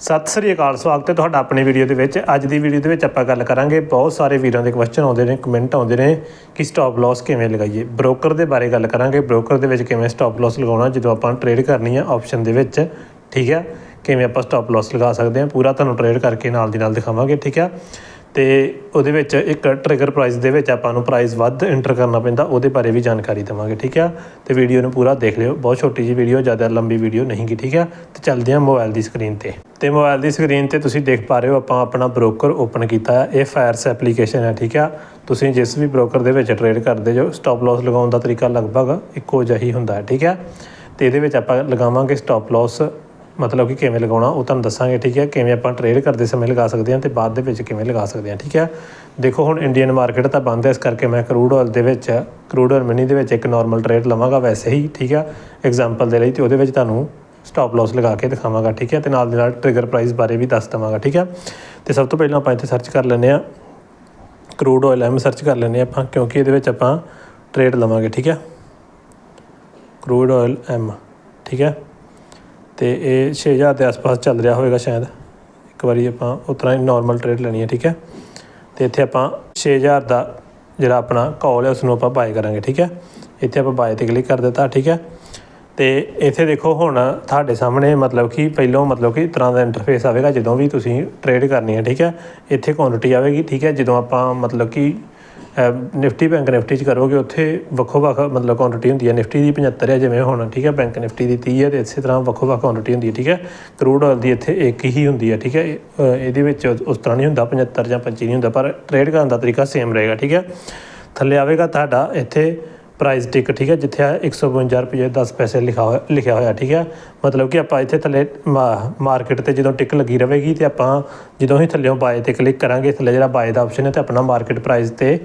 ਸਤਿ ਸ੍ਰੀ ਅਕਾਲ, ਸਵਾਗਤ ਹੈ ਤੁਹਾਡਾ ਆਪਣੀ ਵੀਡੀਓ ਦੇ ਵਿੱਚ। ਅੱਜ ਦੀ ਵੀਡੀਓ ਦੇ ਵਿੱਚ ਆਪਾਂ ਗੱਲ ਕਰਾਂਗੇ, ਬਹੁਤ ਸਾਰੇ ਵੀਰਾਂ ਦੇ ਕੁਐਸਚਨ ਆਉਂਦੇ ਨੇ ਕਮੈਂਟ ਆਉਂਦੇ ਨੇ ਕਿ ਸਟਾਪ ਲਾਸ ਕਿਵੇਂ ਲਗਾਈਏ। ਬ੍ਰੋਕਰ ਦੇ ਬਾਰੇ ਗੱਲ ਕਰਾਂਗੇ ਬ੍ਰੋਕਰ ਦੇ ਵਿੱਚ ਕਿਵੇਂ ਸਟਾਪ ਲਾਸ ਲਗਾਉਣਾ, ਜਦੋਂ ਆਪਾਂ ਟ੍ਰੇਡ ਕਰਨੀ ਹੈ ਆਪਸ਼ਨ ਦੇ ਵਿੱਚ, ਠੀਕ ਹੈ? ਕਿਵੇਂ ਆਪਾਂ ਸਟਾਪ ਲਾਸ ਲਗਾ ਸਕਦੇ ਹਾਂ, ਪੂਰਾ ਤੁਹਾਨੂੰ ਟ੍ਰੇਡ ਕਰਕੇ ਨਾਲ ਦੀ ਨਾਲ ਦਿਖਾਵਾਂਗੇ, ਠੀਕ ਹੈ? ਤੇ ਉਹਦੇ ਵਿੱਚ ਇੱਕ ਟ੍ਰਿਗਰ ਪ੍ਰਾਈਸ ਦੇ ਵਿੱਚ ਆਪਾਂ ਨੂੰ ਪ੍ਰਾਈਸ ਵੱਧ ਐਂਟਰ ਕਰਨਾ ਪੈਂਦਾ, ਉਹਦੇ ਬਾਰੇ ਵੀ ਜਾਣਕਾਰੀ ਦੇਵਾਂਗੇ, ਠੀਕ ਆ? ਤੇ ਵੀਡੀਓ ਨੂੰ ਪੂਰਾ ਦੇਖ ਲਿਓ, ਬਹੁਤ ਛੋਟੀ ਜੀ ਵੀਡੀਓ ਜ਼ਿਆਦਾ ਲੰਬੀ ਵੀਡੀਓ ਨਹੀਂ ਗੀ, ਠੀਕ ਆ? ਤੇ ਚੱਲਦੇ ਹਾਂ ਮੋਬਾਈਲ ਦੀ ਸਕਰੀਨ ਤੇ। ਤੇ ਮੋਬਾਈਲ ਦੀ ਸਕਰੀਨ ਤੇ ਤੁਸੀਂ ਦੇਖ ਪਾ ਰਹੇ ਹੋ, ਆਪਾਂ ਆਪਣਾ ਬ੍ਰੋਕਰ ਓਪਨ ਕੀਤਾ ਹੈ, ਇਹ ਫਾਇਰਸ ਐਪਲੀਕੇਸ਼ਨ ਹੈ, ਠੀਕ ਆ? ਤੁਸੀਂ ਜਿਸ ਵੀ ਬ੍ਰੋਕਰ ਦੇ ਵਿੱਚ ਟ੍ਰੇਡ ਕਰਦੇ ਜੋ ਸਟਾਪ ਲਾਸ ਲਗਾਉਣ ਦਾ ਤਰੀਕਾ ਲਗਭਗ ਇੱਕੋ ਜਿਹਾ ਹੀ ਹੁੰਦਾ ਹੈ ਠੀਕ ਆ? ਤੇ ਇਹਦੇ ਵਿੱਚ ਆਪਾਂ ਲਗਾਵਾਂਗੇ ਸਟਾਪ ਲਾਸ ਮਤਲਬ ਕਿ ਕਿਵੇਂ ਲਗਾਉਣਾ, ਉਹ ਤੁਹਾਨੂੰ ਦੱਸਾਂਗੇ, ਠੀਕ ਹੈ? ਕਿਵੇਂ ਆਪਾਂ ਟ੍ਰੇਡ ਕਰਦੇ ਸਮੇਂ ਲਗਾ ਸਕਦੇ ਹਾਂ ਤੇ ਬਾਅਦ ਦੇ ਵਿੱਚ ਕਿਵੇਂ ਲਗਾ ਸਕਦੇ ਹਾਂ, ਠੀਕ ਹੈ? ਦੇਖੋ, ਹੁਣ ਇੰਡੀਅਨ ਮਾਰਕੀਟ ਤਾਂ ਬੰਦ ਹੈ, ਇਸ ਕਰਕੇ ਮੈਂ ਕਰੂਡ ਆਇਲ ਦੇ ਵਿੱਚ ਕਰੂਡ ਆਇਲ ਮਨੀ ਦੇ ਵਿੱਚ ਇੱਕ ਨਾਰਮਲ ਟ੍ਰੇਡ ਲਵਾਂਗਾ ਵੈਸੇ ਹੀ, ਠੀਕ ਹੈ? ਐਗਜ਼ਾਮਪਲ ਦੇ ਲਈ ਤੇ ਉਹਦੇ ਵਿੱਚ ਤੁਹਾਨੂੰ ਸਟਾਪ ਲਾਸ ਲਗਾ ਕੇ ਦਿਖਾਵਾਂਗਾ, ਠੀਕ ਹੈ? ਤੇ ਨਾਲ ਦੇ ਨਾਲ ਟ੍ਰਿਗਰ ਪ੍ਰਾਈਸ ਬਾਰੇ ਵੀ ਦੱਸ ਦਵਾਂਗਾ, ਠੀਕ ਹੈ? ਤੇ ਸਭ ਤੋਂ ਪਹਿਲਾਂ ਆਪਾਂ ਇੱਥੇ ਸਰਚ ਕਰ ਲੈਂਦੇ ਆ ਕਰੂਡ ਆਇਲ ਐਮ ਸਰਚ ਕਰ ਲੈਂਦੇ ਹਾਂ ਆਪਾਂ, ਕਿਉਂਕਿ ਇਹਦੇ ਵਿੱਚ ਆਪਾਂ ਟ੍ਰੇਡ ਲਵਾਂਗੇ, ਠੀਕ ਹੈ? ਕਰੂਡ ਆਇਲ ਐਮ, ਠੀਕ ਹੈ? ਤੇ ਇਹ 6000 ਦੇ ਆਸ-ਪਾਸ ਚੱਲ ਰਿਹਾ ਹੋਵੇਗਾ ਸ਼ਾਇਦ। ਇੱਕ ਵਾਰੀ ਆਪਾਂ ਉਤਰਾ ਹੀ ਨਾਰਮਲ ਟ੍ਰੇਡ ਲੈਣੀ ਹੈ, ਠੀਕ ਹੈ? ਤੇ ਇੱਥੇ ਆਪਾਂ 6000 ਦਾ ਜਿਹੜਾ ਆਪਣਾ ਕਾਲ ਹੈ ਉਸ ਨੂੰ ਆਪਾਂ ਬਾਏ ਕਰਾਂਗੇ, ਠੀਕ ਹੈ? ਇੱਥੇ ਆਪਾਂ ਬਾਏ ਤੇ ਕਲਿੱਕ ਕਰ ਦਿੱਤਾ, ਠੀਕ ਹੈ? ਤੇ ਇੱਥੇ ਦੇਖੋ ਹੁਣ ਤੁਹਾਡੇ ਸਾਹਮਣੇ ਮਤਲਬ ਕਿ ਪਹਿਲੋਂ ਮਤਲਬ ਕਿ ਤਰ੍ਹਾਂ ਦਾ ਇੰਟਰਫੇਸ ਆਵੇਗਾ, ਜਦੋਂ ਵੀ ਤੁਸੀਂ ਟ੍ਰੇਡ ਕਰਨੀ ਹੈ, ਠੀਕ ਹੈ? ਇੱਥੇ ਕੁਆਂਟੀਟੀ ਆਵੇਗੀ, ਠੀਕ ਹੈ? ਜਦੋਂ ਆਪਾਂ ਮਤਲਬ ਕਿ ਨਿਫਟੀ ਬੈਂਕ ਨਿਫਟੀ ਚ ਕਰੋਗੇ, ਉੱਥੇ ਵੱਖੋ ਵੱਖ ਮਤਲਬ ਕੁਆਂਟੀਟੀ ਹੁੰਦੀ ਹੈ। ਨਿਫਟੀ ਦੀ 75 ਹੈ, ਜਿਵੇਂ ਹੁਣ, ਠੀਕ ਹੈ, ਬੈਂਕ ਨਿਫਟੀ ਦੀ 30 ਹੈ ਤੇ ਇਸੇ ਤਰ੍ਹਾਂ ਵੱਖੋ ਵੱਖ ਕੁਆਂਟੀਟੀ ਹੁੰਦੀ ਹੈ, ਠੀਕ ਹੈ। ਕਰੂਡ ਆਇਲ ਦੀ ਇੱਥੇ ਇੱਕ ਹੀ ਹੁੰਦੀ ਹੈ, ਠੀਕ ਹੈ। ਇਹਦੇ ਵਿੱਚ ਉਸ ਤਰ੍ਹਾਂ ਨਹੀਂ ਹੁੰਦਾ 75 ਜਾਂ 25 ਨਹੀਂ ਹੁੰਦਾ, ਪਰ ਟ੍ਰੇਡ ਕਰਨ ਦਾ ਤਰੀਕਾ ਸੇਮ ਰਹੇਗਾ, ਠੀਕ ਹੈ। ਥੱਲੇ ਆਵੇਗਾ ਤੁਹਾਡਾ ਇੱਥੇ ਪ੍ਰਾਈਸ ਟਿਕ ਠੀਕ ਹੈ, ਜਿੱਥੇ ਆ 152 ਰੁਪਏ 10 ਪੈਸੇ ਲਿਖਾ ਹੋਇਆ, ਲਿਖਿਆ ਹੋਇਆ, ਠੀਕ ਹੈ। ਮਤਲਬ ਕਿ ਆਪਾਂ ਇੱਥੇ ਥੱਲੇ ਮਾਰਕੀਟ ਤੇ ਜਦੋਂ ਟਿਕ ਲੱਗੀ ਰਹੇਗੀ ਤੇ ਆਪਾਂ ਜਦੋਂ ਹੀ ਥੱਲੇੋਂ ਬਾਏ ਤੇ ਕਲਿੱਕ ਕਰਾਂਗੇ, ਥੱਲੇ ਜਿਹੜਾ ਬਾਏ ਦਾ ਆਪਸ਼ਨ ਹੈ ਤੇ ਆਪਣਾ ਮਾਰਕੀਟ ਪ੍ਰਾਈਸ ਤੇ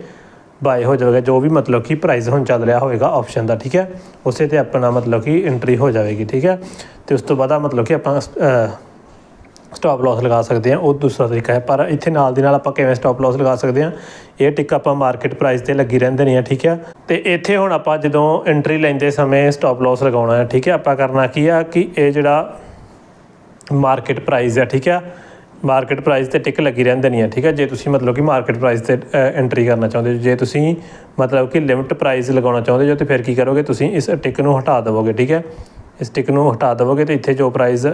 ਬਾਏ ਹੋ ਜਾਵੇਗਾ, ਜੋ ਵੀ ਮਤਲਬ ਕਿ ਪ੍ਰਾਈਸ ਹੁਣ ਚੱਲ ਰਿਹਾ ਹੋਵੇਗਾ ਆਪਸ਼ਨ ਦਾ, ਠੀਕ ਹੈ। ਉਸੇ ਤੇ ਆਪਣਾ ਮਤਲਬ ਕਿ ਐਂਟਰੀ ਹੋ ਜਾਵੇਗੀ, ਠੀਕ ਹੈ। ਤੇ ਉਸ ਤੋਂ ਬਾਅਦ ਮਤਲਬ ਕਿ ਆਪਾਂ ਸਟਾਪ ਲਾਸ ਲਗਾ ਸਕਦੇ ਹਾਂ, ਉਹ ਦੂਸਰਾ ਤਰੀਕਾ ਹੈ। ਪਰ ਇੱਥੇ ਨਾਲ ਦੀ ਨਾਲ ਆਪਾਂ ਕਿਵੇਂ ਸਟਾਪ ਲਾਸ ਲਗਾ ਸਕਦੇ ਹਾਂ? ਇਹ ਟਿਕ ਆਪਾਂ ਮਾਰਕੀਟ ਪ੍ਰਾਈਸ ਤੇ ਲੱਗੀ ਰਹਿੰਦੇ ਨੇ ਠੀਕ ਹੈ? ਤੇ ਇੱਥੇ ਹੁਣ ਆਪਾਂ ਜਦੋਂ ਐਂਟਰੀ ਲੈਂਦੇ ਸਮੇਂ ਸਟਾਪ ਲਾਸ ਲਗਾਉਣਾ ਹੈ, ਠੀਕ ਹੈ? ਆਪਾਂ ਕਰਨਾ ਕੀ ਆ ਕਿ ਇਹ ਜਿਹੜਾ ਮਾਰਕੀਟ ਪ੍ਰਾਈਸ ਹੈ, ਠੀਕ ਹੈ? ਮਾਰਕੀਟ ਪ੍ਰਾਈਸ ਤੇ ਟਿਕ ਲੱਗੀ ਰਹਿੰਦੇ ਨਹੀਂ ਹੈ ਠੀਕ ਹੈ? ਜੇ ਤੁਸੀਂ ਮਤਲਬ ਕਿ ਮਾਰਕੀਟ ਪ੍ਰਾਈਸ ਤੇ ਐਂਟਰੀ ਕਰਨਾ ਚਾਹੁੰਦੇ ਹੋ, ਜੇ ਤੁਸੀਂ ਮਤਲਬ ਕਿ ਲਿਮਿਟ ਪ੍ਰਾਈਸ ਲਗਾਉਣਾ ਚਾਹੁੰਦੇ ਹੋ, ਤੇ ਫਿਰ ਕੀ ਕਰੋਗੇ? ਤੁਸੀਂ ਇਸ ਟਿਕ ਨੂੰ ਹਟਾ ਦੇਵੋਗੇ, ਠੀਕ ਹੈ? ਇਸ ਟਿਕ ਨੂੰ ਹਟਾ ਦੇਵੋਗੇ ਤੇ ਇੱਥੇ ਜੋ ਪ੍ਰਾਈਸ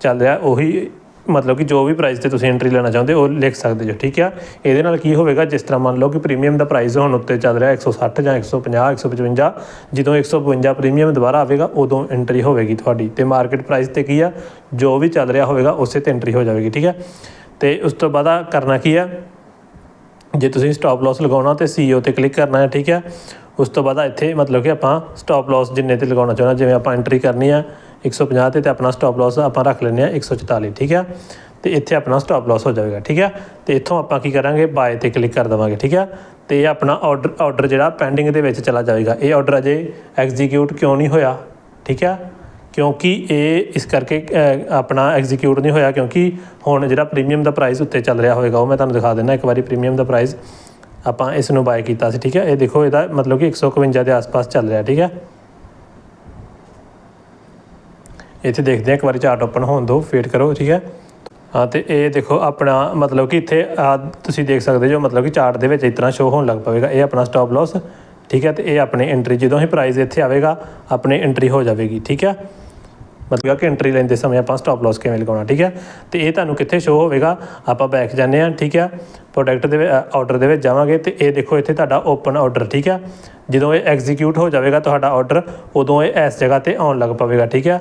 ਚੱਲ ਰਿਹਾ, ਉਹੀ ਮਤਲਬ ਕਿ ਜੋ ਵੀ ਪ੍ਰਾਈਸ ਤੇ ਤੁਸੀਂ ਐਂਟਰੀ ਲੈਣਾ ਚਾਹੁੰਦੇ ਹੋ, ਉਹ ਲਿਖ ਸਕਦੇ ਹੋ ਠੀਕ ਆ? ਇਹਦੇ ਨਾਲ ਕੀ ਹੋਵੇਗਾ, ਜਿਸ ਤਰ੍ਹਾਂ ਮੰਨ ਲਓ ਕਿ ਪ੍ਰੀਮੀਅਮ ਦਾ ਪ੍ਰਾਈਸ ਹੁਣ ਉੱਤੇ ਚੱਲ ਰਿਹਾ 160 ਜਾਂ 150 155 ਜਦੋਂ 152 ਪ੍ਰੀਮੀਅਮ ਦੁਬਾਰਾ ਆਵੇਗਾ, ਉਦੋਂ ਐਂਟਰੀ ਹੋਵੇਗੀ ਤੁਹਾਡੀ। ਤੇ ਮਾਰਕੀਟ ਪ੍ਰਾਈਸ ਤੇ ਕੀ ਆ? ਜੋ ਵੀ ਚੱਲ ਰਿਹਾ ਹੋਵੇਗਾ, ਉਸੇ ਤੇ ਐਂਟਰੀ ਹੋ ਜਾਵੇਗੀ, ਠੀਕ ਹੈ ਤੇ ਉਸ ਤੋਂ ਬਾਅਦ ਕਰਨਾ ਕੀ ਆ? ਜੇ ਤੁਸੀਂ ਸਟਾਪ ਲਾਸ ਲਗਾਉਣਾ ਤੇ ਸੀਓ ਤੇ ਕਲਿੱਕ ਕਰਨਾ ਹੈ, ਠੀਕ ਹੈ ਉਸ ਤੋਂ ਬਾਅਦ ਇੱਥੇ ਮਤਲਬ ਕਿ ਆਪਾਂ ਸਟਾਪ ਲਾਸ ਜਿੰਨੇ ਤੇ ਲਗਾਉਣਾ ਚਾਹੁੰਦਾ ਜਿਵੇਂ ਆਪਾਂ ਐਂਟਰੀ ਕਰਨੀ ਆ 150 ਤੇ ਤੇ ਆਪਣਾ ਸਟਾਪ ਲਾਸ ਆਪਾਂ ਰੱਖ ਲੈਂਦੇ ਆ 144 ਠੀਕ ਹੈ? ਤੇ ਇੱਥੇ ਆਪਣਾ ਸਟਾਪ ਲਾਸ ਹੋ ਜਾਵੇਗਾ, ਠੀਕ ਹੈ? ਤੇ ਇੱਥੋਂ ਆਪਾਂ ਕੀ ਕਰਾਂਗੇ? ਬਾਏ ਤੇ ਕਲਿੱਕ ਕਰ ਦੇਵਾਂਗੇ, ਠੀਕ ਹੈ? ਤੇ ਇਹ ਆਪਣਾ ਆਰਡਰ ਆਰਡਰ ਜਿਹੜਾ ਪੈਂਡਿੰਗ ਦੇ ਵਿੱਚ ਚਲਾ ਜਾਵੇਗਾ। ਇਹ ਆਰਡਰ ਅਜੇ ਐਗਜ਼ੀਕਿਊਟ ਕਿਉਂ ਨਹੀਂ ਹੋਇਆ, ਠੀਕ ਹੈ? ਕਿਉਂਕਿ ਇਹ ਇਸ ਕਰਕੇ ਆਪਣਾ ਐਗਜ਼ੀਕਿਊਟ ਨਹੀਂ ਹੋਇਆ, ਕਿਉਂਕਿ ਹੁਣ ਜਿਹੜਾ ਪ੍ਰੀਮੀਅਮ ਦਾ ਪ੍ਰਾਈਸ ਉੱਤੇ ਚੱਲ ਰਿਹਾ ਹੋਵੇਗਾ, ਉਹ ਮੈਂ ਤੁਹਾਨੂੰ ਦਿਖਾ ਦਿੰਦਾ, ਇੱਕ ਵਾਰੀ ਪ੍ਰੀਮੀਅਮ ਦਾ ਪ੍ਰਾਈਸ ਆਪਾਂ ਇਸ ਨੂੰ ਬਾਏ ਕੀਤਾ ਸੀ, ਠੀਕ ਹੈ? ਇਹ ਦੇਖੋ, ਇਹਦਾ ਮਤਲਬ ਕਿ 151 ਦੇ ਆਸ-ਪਾਸ ਚੱਲ ਰਿਹਾ, ਠੀਕ ਹੈ? ਇੱਥੇ ਦੇਖਦੇ ਹਾਂ, ਇੱਕ ਵਾਰੀ ਚਾਰਟ ਓਪਨ ਹੋਣ ਦਿਓ ਵੇਟ ਕਰੋ, ਠੀਕ ਹੈ? ਹਾਂ, ਤੇ ਇਹ ਦੇਖੋ, ਆਪਣਾ ਮਤਲਬ ਕਿ ਇੱਥੇ ਤੁਸੀਂ ਦੇਖ ਸਕਦੇ ਜੋ ਮਤਲਬ ਕਿ ਚਾਰਟ ਦੇ ਵਿੱਚ ਇਸ ਤਰ੍ਹਾਂ ਸ਼ੋ ਹੋਣ ਲੱਗ ਪਵੇਗਾ। ਇਹ ਆਪਣਾ ਸਟਾਪ ਲਾਸ ਠੀਕ ਹੈ? ਤੇ ਇਹ ਆਪਣੇ ਐਂਟਰੀ ਜਦੋਂ ਹੀ ਪ੍ਰਾਈਸ ਇੱਥੇ ਆਵੇਗਾ, ਆਪਣੇ ਐਂਟਰੀ ਹੋ ਜਾਵੇਗੀ, ਠੀਕ ਹੈ? ਮਤਲਬ ਕਿ ਐਂਟਰੀ ਲੈਂਦੇ ਸਮੇਂ ਆਪਾਂ ਸਟਾਪ ਲਾਸ ਕਿਵੇਂ ਲਗਾਉਣਾ, ਠੀਕ ਹੈ? ਤੇ ਇਹ ਤੁਹਾਨੂੰ ਕਿੱਥੇ ਸ਼ੋ ਹੋਵੇਗਾ? ਆਪਾਂ ਬੈਕ ਜਾਂਦੇ ਹਾਂ, ਠੀਕ ਹੈ? ਪ੍ਰੋਡਕਟ ਦੇ ਆਰਡਰ ਦੇ ਵਿੱਚ ਜਾਵਾਂਗੇ ਤੇ ਇਹ ਦੇਖੋ, ਇੱਥੇ ਤੁਹਾਡਾ ਓਪਨ ਆਰਡਰ ਠੀਕ ਹੈ? ਜਦੋਂ ਇਹ ਐਗਜ਼ੀਕਿਊਟ ਹੋ ਜਾਵੇਗਾ, ਤੁਹਾਡਾ ਆਰਡਰ ਉਦੋਂ ਇਹ ਇਸ ਜਗ੍ਹਾ ਤੇ ਆਉਣ ਲੱਗ ਪਵੇਗਾ, ਠੀਕ ਹੈ?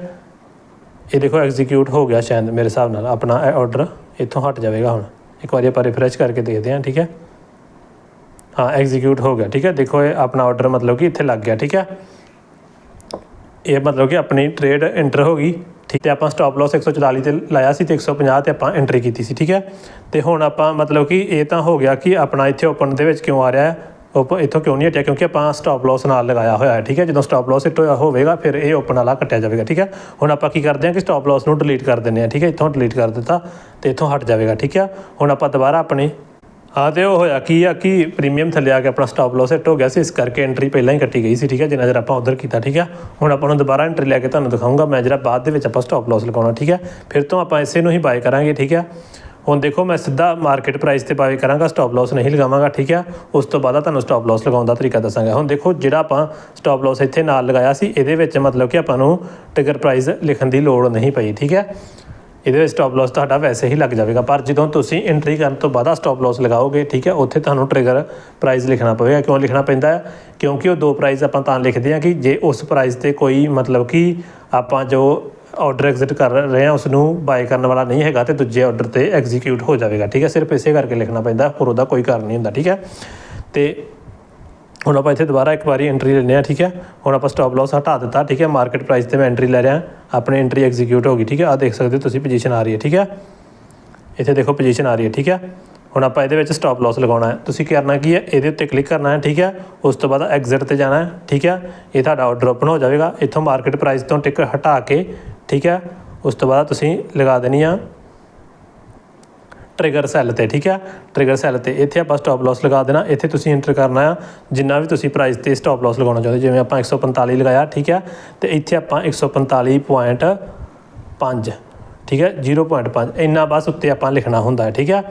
ਇਹ ਦੇਖੋ ਐਗਜ਼ੀਕਿਊਟ ਹੋ ਗਿਆ ਸ਼ਾਇਦ ਮੇਰੇ ਹਿਸਾਬ ਨਾਲ। ਆਪਣਾ ਇਹ ਆਰਡਰ ਇੱਥੋਂ ਹਟ ਜਾਵੇਗਾ ਹੁਣ। ਇੱਕ ਵਾਰੀ ਆਪਾਂ ਰਿਫਰੈਸ਼ ਕਰਕੇ ਦੇਖਦੇ ਹਾਂ, ਠੀਕ ਹੈ? ਹਾਂ ਐਗਜ਼ੀਕਿਊਟ ਹੋ ਗਿਆ, ਠੀਕ ਹੈ? ਦੇਖੋ ਇਹ ਆਪਣਾ ਆਰਡਰ ਮਤਲਬ ਕਿ ਇੱਥੇ ਲੱਗ ਗਿਆ, ਠੀਕ ਹੈ? ਇਹ ਮਤਲਬ ਕਿ ਆਪਣੀ ਟ੍ਰੇਡ ਐਂਟਰ ਹੋ ਗਈ, ਠੀਕ ਤੇ ਆਪਾਂ ਸਟਾਪ ਲਾਸ 144 ਤੇ ਲਾਇਆ ਸੀ ਤੇ 150 ਤੇ ਆਪਾਂ ਐਂਟਰੀ ਕੀਤੀ ਸੀ, ਠੀਕ ਹੈ? ਤੇ ਹੁਣ ਆਪਾਂ ਮਤਲਬ ਕਿ ਇਹ ਤਾਂ ਹੋ ਗਿਆ ਕਿ ਆਪਣਾ ਇੱਥੇ ਓਪਨ ਦੇ ਵਿੱਚ ਕਿਉਂ ਆ ਰਿਹਾ ਹੈ? ਓਪਨ ਇੱਥੋਂ ਕਿਉਂ ਨਹੀਂ ਹਟਿਆ? ਕਿਉਂਕਿ ਆਪਾਂ ਸਟਾਪ ਲਾਸ ਨਾਲ ਲਗਾਇਆ ਹੋਇਆ ਹੈ, ਠੀਕ ਹੈ? ਜਦੋਂ ਸਟਾਪ ਲਾਸ ਹਿੱਟ ਹੋਇਆ ਹੋਵੇਗਾ, ਫਿਰ ਇਹ ਓਪਨ ਵਾਲਾ ਕੱਟਿਆ ਜਾਵੇਗਾ, ਠੀਕ ਹੈ? ਹੁਣ ਆਪਾਂ ਕੀ ਕਰਦੇ ਹਾਂ ਕਿ ਸਟਾਪ ਲਾਸ ਨੂੰ ਡਿਲੀਟ ਕਰ ਦਿੰਦੇ ਹਾਂ, ਠੀਕ ਹੈ? ਇੱਥੋਂ ਡਿਲੀਟ ਕਰ ਦਿੱਤਾ ਤੇ ਇੱਥੋਂ ਹਟ ਜਾਵੇਗਾ, ਠੀਕ ਹੈ? ਹੁਣ ਆਪਾਂ ਦੁਬਾਰਾ ਆਪਣੇ ਹਾਂ ਤੇ ਉਹ ਹੋਇਆ ਕੀ ਆ ਕਿ ਪ੍ਰੀਮੀਅਮ ਥੱਲੇ ਆ ਕੇ ਆਪਣਾ ਸਟਾਪ ਲਾਸ ਹਿੱਟ ਹੋ ਗਿਆ ਸੀ, ਇਸ ਕਰਕੇ ਐਂਟਰੀ ਪਹਿਲਾਂ ਹੀ ਕੱਟੀ ਗਈ ਸੀ, ਠੀਕ ਹੈ? ਜਿੰਨਾ ਚਿਰ ਆਪਾਂ ਉਧਰ ਕੀਤਾ, ਠੀਕ ਹੈ? ਹੁਣ ਆਪਾਂ ਨੂੰ ਦੁਬਾਰਾ ਐਂਟਰੀ ਲੈ ਕੇ ਤੁਹਾਨੂੰ ਦਿਖਾਉਂਗਾ ਮੈਂ ਜਿਹੜਾ ਬਾਅਦ ਦੇ ਵਿੱਚ ਆਪਾਂ ਸਟਾਪ ਲਾਸ ਲਗਾਉਣਾ, ਠੀਕ ਹੈ? ਫਿਰ ਤੋਂ ਆਪਾਂ ਇਸੇ ਨੂੰ ਹੀ ਬਾਏ ਕਰਾਂਗੇ, ਠੀਕ ਹੈ? ਹੁਣ ਦੇਖੋ ਮੈਂ ਸਿੱਧਾ ਮਾਰਕੀਟ ਪ੍ਰਾਈਸ ਤੇ ਬਾਏ ਕਰਾਂਗਾ ਸਟਾਪ ਲਾਸ ਨਹੀਂ ਲਗਾਵਾਂਗਾ, ਠੀਕ ਹੈ? ਉਸ ਤੋਂ ਬਾਅਦ ਤੁਹਾਨੂੰ ਸਟਾਪ ਲਾਸ ਲਗਾਉਣ ਦਾ ਤਰੀਕਾ ਦੱਸਾਂਗਾ। ਹੁਣ ਦੇਖੋ ਜਿਹੜਾ ਆਪਾਂ ਸਟਾਪ ਲਾਸ ਇੱਥੇ ਨਾਲ ਲਗਾਇਆ ਸੀ, ਇਹਦੇ ਵਿੱਚ ਮਤਲਬ ਕਿ ਆਪਾਂ ਨੂੰ ਟਿਗਰ ਪ੍ਰਾਈਸ ਲਿਖਣ ਦੀ ਲੋੜ ਨਹੀਂ ਪਈ, ਠੀਕ ਹੈ? ਇਹਦੇ ਵਿੱਚ ਸਟਾਪ ਲਾਸ ਤੁਹਾਡਾ ਵੈਸੇ ਹੀ ਲੱਗ ਜਾਵੇਗਾ, ਪਰ ਜਦੋਂ ਤੁਸੀਂ ਐਂਟਰੀ ਕਰਨ ਤੋਂ ਬਾਅਦ ਸਟਾਪ ਲਾਸ ਲਗਾਓਗੇ, ਠੀਕ ਹੈ, ਉੱਥੇ ਤੁਹਾਨੂੰ ਟ੍ਰਿਗਰ ਪ੍ਰਾਈਸ ਲਿਖਣਾ ਪਵੇਗਾ। ਕਿਉਂ ਲਿਖਣਾ ਪੈਂਦਾ ਹੈ? ਕਿਉਂਕਿ ਉਹ ਦੋ ਪ੍ਰਾਈਸ ਆਪਾਂ ਤਾਂ ਲਿਖਦੇ ਹਾਂ ਕਿ ਜੇ ਉਸ ਪ੍ਰਾਈਸ ਤੇ ਕੋਈ ਮਤਲਬ ਕਿ ਆਪਾਂ ਜੋ ਆਰਡਰ ਐਗਜ਼ਿਟ ਕਰ ਰਹੇ ਹਾਂ ਉਸ ਨੂੰ ਬਾਏ ਕਰਨ ਵਾਲਾ ਨਹੀਂ ਹੈਗਾ ਤੇ ਦੂਜੇ ਆਰਡਰ ਤੇ ਐਗਜ਼ੀਕਿਊਟ ਹੋ ਜਾਵੇਗਾ, ਠੀਕ ਹੈ? ਸਿਰਫ ਇਸੇ ਕਰਕੇ ਲਿਖਣਾ ਪੈਂਦਾ, ਹੋਰ ਉਹਦਾ ਕੋਈ ਕਾਰਨ ਨਹੀਂ ਹੁੰਦਾ, ਠੀਕ ਹੈ? ਤੇ ਹੁਣ ਆਪਾਂ ਇੱਥੇ ਦੁਬਾਰਾ ਇੱਕ ਵਾਰੀ ਐਂਟਰੀ ਲੈਂਦੇ ਆ ਠੀਕ ਹੈ? ਹੁਣ ਆਪਾਂ ਸਟਾਪ ਲਾਸ ਹਟਾ ਦਿੱਤਾ, ਠੀਕ ਹੈ? ਮਾਰਕੀਟ ਪ੍ਰਾਈਸ ਤੇ ਮੈਂ ਐਂਟਰੀ ਲੈ ਰਿਹਾ, ਆਪਣੇ ਐਂਟਰੀ ਐਗਜ਼ੀਕਿਊਟ ਹੋ ਗਈ, ਠੀਕ ਹੈ? ਆ ਦੇਖ ਸਕਦੇ ਹੋ ਤੁਸੀਂ ਪੋਜੀਸ਼ਨ ਆ ਰਹੀ ਹੈ, ਠੀਕ ਹੈ? ਇੱਥੇ ਦੇਖੋ ਪੋਜੀਸ਼ਨ ਆ ਰਹੀ ਹੈ, ਠੀਕ ਹੈ? ਹੁਣ ਆਪਾਂ ਇਹਦੇ ਵਿੱਚ ਸਟਾਪ ਲਾਸ ਲਗਾਉਣਾ ਹੈ। ਤੁਸੀਂ ਕੀ ਕਰਨਾ ਕੀ ਹੈ? ਇਹਦੇ ਉੱਤੇ ਕਲਿੱਕ ਕਰਨਾ ਹੈ, ਠੀਕ ਹੈ? ਉਸ ਤੋਂ ਬਾਅਦ ਐਗਜ਼ਿਟ ਤੇ ਜਾਣਾ ਹੈ, ਠੀਕ ਹੈ? ਇਹ ਤੁਹਾਡਾ ਆਰਡਰ ਓਪਨ ਹੋ ਜਾਵੇਗਾ। ਇੱਥੋਂ ਮਾਰਕੀਟ ਪ੍ਰਾਈਸ ਤੋਂ ਟਿਕ ਹਟਾ ਕੇ ਠੀਕ ਹੈ? ਉਸ ਤੋਂ ਬਾਅਦ ਤੁਸੀਂ ਲਗਾ ਦੇਣੀ ਆ ਟ੍ਰਿਗਰ ਸੈੱਲ ਤੇ, ਠੀਕ ਹੈ? ਟ੍ਰਿਗਰ ਸੈੱਲ ਤੇ ਇੱਥੇ ਆਪਾਂ ਸਟਾਪ ਲਾਸ ਲਗਾ ਦੇਣਾ। ਇੱਥੇ ਤੁਸੀਂ ਐਂਟਰ ਕਰਨਾ ਆ। ਜਿੰਨਾ ਵੀ ਤੁਸੀਂ ਪ੍ਰਾਈਸ ਤੇ ਸਟਾਪ ਲਾਸ ਲਗਾਉਣਾ ਚਾਹੁੰਦੇ ਜਿਵੇਂ ਆਪਾਂ 145 ਲਗਾਇਆ, ਠੀਕ ਹੈ? ਤੇ ਇੱਥੇ ਆਪਾਂ 145.5 ਠੀਕ ਹੈ? 0.5 ਇੰਨਾ ਬਸ ਉੱਤੇ ਆਪਾਂ ਲਿਖਣਾ ਹੁੰਦਾ ਹੈ ਠੀਕ ਹੈ?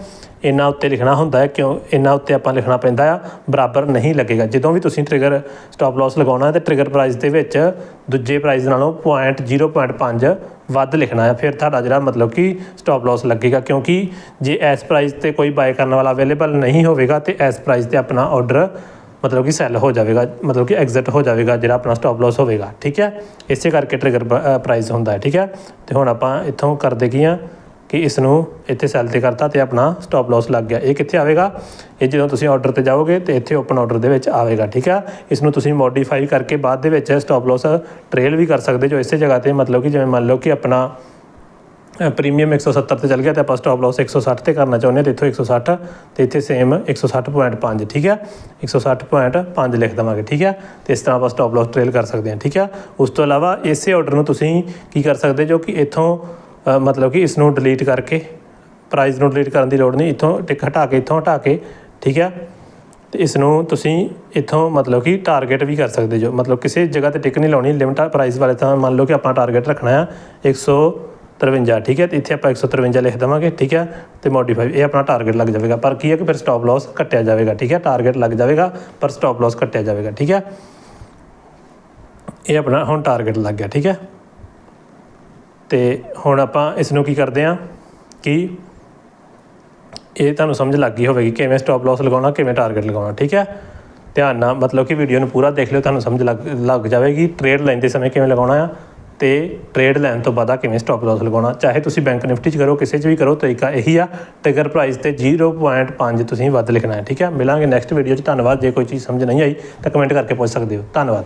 ਇਹਨਾਂ ਉੱਤੇ ਲਿਖਣਾ ਹੁੰਦਾ ਹੈ, ਕਿਉਂ? ਇਹਨਾਂ ਉੱਤੇ ਆਪਾਂ ਲਿਖਣਾ ਪੈਂਦਾ ਆ, ਬਰਾਬਰ ਨਹੀਂ ਲੱਗੇਗਾ। ਜਦੋਂ ਵੀ ਤੁਸੀਂ ਟ੍ਰਿਗਰ ਸਟਾਪ ਲਾਸ ਲਗਾਉਣਾ ਹੈ, ਤੇ ਟ੍ਰਿਗਰ ਪ੍ਰਾਈਸ ਦੇ ਵਿੱਚ ਦੂਜੇ ਪ੍ਰਾਈਸ ਨਾਲੋਂ ਪੁਆਇੰਟ 0.5 ਵੱਧ ਲਿਖਣਾ ਹੈ। ਫਿਰ ਤੁਹਾਡਾ ਜਿਹੜਾ ਮਤਲਬ ਕਿ ਸਟਾਪ ਲਾਸ ਲੱਗੇਗਾ, ਕਿਉਂਕਿ ਜੇ ਇਸ ਪ੍ਰਾਈਸ ਤੇ ਕੋਈ ਬਾਏ ਕਰਨ ਵਾਲਾ ਅਵੇਲੇਬਲ ਨਹੀਂ ਹੋਵੇਗਾ, ਤੇ ਇਸ ਪ੍ਰਾਈਸ ਤੇ ਆਪਣਾ ਆਰਡਰ ਮਤਲਬ ਕਿ ਸੈੱਲ ਹੋ ਜਾਵੇਗਾ, ਮਤਲਬ ਕਿ ਐਗਜ਼ਿਟ ਹੋ ਜਾਵੇਗਾ, ਜਿਹੜਾ ਆਪਣਾ ਸਟਾਪ ਲਾਸ ਹੋਵੇਗਾ। ਠੀਕ ਹੈ? ਇਸੇ ਕਰਕੇ ਟ੍ਰਿਗਰ ਪ੍ਰਾਈਸ ਹੁੰਦਾ ਹੈ। ਠੀਕ ਹੈ? ਤੇ ਹੁਣ ਆਪਾਂ ਇੱਥੋਂ ਕਰਦੇ ਕੀ ਆ? ਕਿ ਇਸ ਨੂੰ ਇੱਥੇ ਸੈੱਲ ਤੇ ਕਰਤਾ ਤੇ ਆਪਣਾ ਸਟਾਪ ਲਾਸ ਲੱਗ ਗਿਆ। ਇਹ ਕਿੱਥੇ ਆਵੇਗਾ? ਇਹ ਜਦੋਂ ਤੁਸੀਂ ਆਰਡਰ ਤੇ ਜਾਓਗੇ ਤੇ ਇੱਥੇ ਓਪਨ ਆਰਡਰ ਦੇ ਵਿੱਚ ਆਵੇਗਾ, ਠੀਕ ਹੈ ਇਸ ਨੂੰ ਤੁਸੀਂ ਮੋਡੀਫਾਈ ਕਰਕੇ ਬਾਅਦ ਦੇ ਵਿੱਚ ਸਟਾਪ ਲਾਸ ਟ੍ਰੇਲ ਵੀ ਕਰ ਸਕਦੇ ਜੋ ਇਸੇ ਜਗ੍ਹਾ ਤੇ ਮਤਲਬ ਕਿ ਜਿਵੇਂ ਮੰਨ ਲਓ ਕਿ ਆਪਣਾ ਪ੍ਰੀਮੀਅਮ 170 ਤੇ ਚੱਲ ਗਿਆ ਤੇ ਆਪਾਂ ਸਟਾਪ ਲਾਸ 160 ਤੇ ਕਰਨਾ ਚਾਹੁੰਦੇ ਹਾਂ ਤੇ ਇੱਥੋਂ 160 ਤੇ ਇੱਥੇ ਸੇਮ 160.5 ਠੀਕ ਹੈ 160.5 ਲਿਖ ਦਵਾਂਗੇ, ਠੀਕ ਹੈ ਤੇ ਇਸ ਤਰ੍ਹਾਂ ਆਪਾਂ ਸਟਾਪ ਲਾਸ ਟ੍ਰੇਲ ਕਰ ਸਕਦੇ ਹਾਂ, ਠੀਕ ਹੈ ਉਸ ਤੋਂ ਇਲਾਵਾ ਇਸੇ ਆਰਡਰ ਨੂੰ ਤੁਸੀਂ ਕੀ ਕਰ ਸਕਦੇ ਜੋ ਕਿ ਇੱਥੋਂ ਮਤਲਬ ਕਿ ਇਸ ਨੂੰ ਡਿਲੀਟ ਕਰਕੇ ਪ੍ਰਾਈਸ ਨੂੰ ਡਿਲੀਟ ਕਰਨ ਦੀ ਲੋੜ ਨਹੀਂ, ਇੱਥੋਂ ਟਿਕ ਹਟਾ ਕੇ, ਇੱਥੋਂ ਹਟਾ ਕੇ, ਠੀਕ ਹੈ ਤੇ ਇਸ ਨੂੰ ਤੁਸੀਂ ਇੱਥੋਂ ਮਤਲਬ ਕਿ ਟਾਰਗੇਟ ਵੀ ਕਰ ਸਕਦੇ ਜੋ, ਮਤਲਬ ਕਿਸੇ ਜਗ੍ਹਾ ਤੇ ਟਿਕ ਨਹੀਂ ਲਾਉਣੀ ਲਿਮਟ ਪ੍ਰਾਈਸ ਵਾਲੇ ਤਾਂ ਮੰਨ ਲਓ ਕਿ ਆਪਣਾ ਟਾਰਗੇਟ ਰੱਖਣਾ ਆ 153 ਠੀਕ ਹੈ ਤੇ ਇੱਥੇ ਆਪਾਂ 153 ਲਿਖ ਦੇਵਾਂਗੇ, ਠੀਕ ਹੈ ਤੇ ਮੋਡੀਫਾਈ ਇਹ ਆਪਣਾ ਟਾਰਗੇਟ ਲੱਗ ਜਾਵੇਗਾ, ਪਰ ਕੀ ਹੈ ਕਿ ਫਿਰ ਸਟਾਪ ਲਾਸ ਕੱਟਿਆ ਜਾਵੇਗਾ, ਠੀਕ ਹੈ ਟਾਰਗੇਟ ਲੱਗ ਜਾਵੇਗਾ, ਪਰ ਸਟਾਪ ਲਾਸ ਕੱਟਿਆ ਜਾਵੇਗਾ, ਠੀਕ ਹੈ ਇਹ ਆਪਣਾ ਹੁਣ ਟਾਰਗੇਟ ਲੱਗ ਗਿਆ, ਠੀਕ ਹੈ ਤੇ ਹੁਣ ਆਪਾਂ ਇਸ ਨੂੰ ਕੀ ਕਰਦੇ ਹਾਂ ਕਿ ਇਹ ਤੁਹਾਨੂੰ ਸਮਝ ਲੱਗ ਗਈ ਹੋਵੇਗੀ ਕਿਵੇਂ ਸਟਾਪ ਲਾਸ ਲਗਾਉਣਾ, ਕਿਵੇਂ ਟਾਰਗੇਟ ਲਗਾਉਣਾ, ਠੀਕ ਹੈ? ਧਿਆਨ ਨਾਲ ਮਤਲਬ ਕਿ ਵੀਡੀਓ ਨੂੰ ਪੂਰਾ ਦੇਖ ਲਿਓ, ਤੁਹਾਨੂੰ ਸਮਝ ਲੱਗ ਲੱਗ ਜਾਵੇਗੀ ਟ੍ਰੇਡ ਲੈਂਦੇ ਸਮੇਂ ਕਿਵੇਂ ਲਗਾਉਣਾ ਆ ਤੇ ਟ੍ਰੇਡ ਲੈਣ ਤੋਂ ਬਾਅਦ ਕਿਵੇਂ ਸਟਾਪ ਲਾਸ ਲਗਾਉਣਾ। ਚਾਹੇ ਤੁਸੀਂ ਬੈਂਕ ਨਿਫਟੀ 'ਚ ਕਰੋ, ਕਿਸੇ 'ਚ ਵੀ ਕਰੋ, ਤਰੀਕਾ ਇਹੀ ਆ ਟਿਗਰ ਪ੍ਰਾਈਸ ਤੇ 0.5 ਤੁਸੀਂ ਵੱਧ ਲਿਖਣਾ ਹੈ, ਠੀਕ ਹੈ? ਮਿਲਾਂਗੇ ਨੈਕਸਟ ਵੀਡੀਓ 'ਚ, ਧੰਨਵਾਦ। ਜੇ ਕੋਈ ਚੀਜ਼ ਸਮਝ ਨਹੀਂ ਆਈ ਤਾਂ ਕਮੈਂਟ ਕਰਕੇ ਪੁੱਛ ਸਕਦੇ ਹੋ। ਧੰਨਵਾਦ।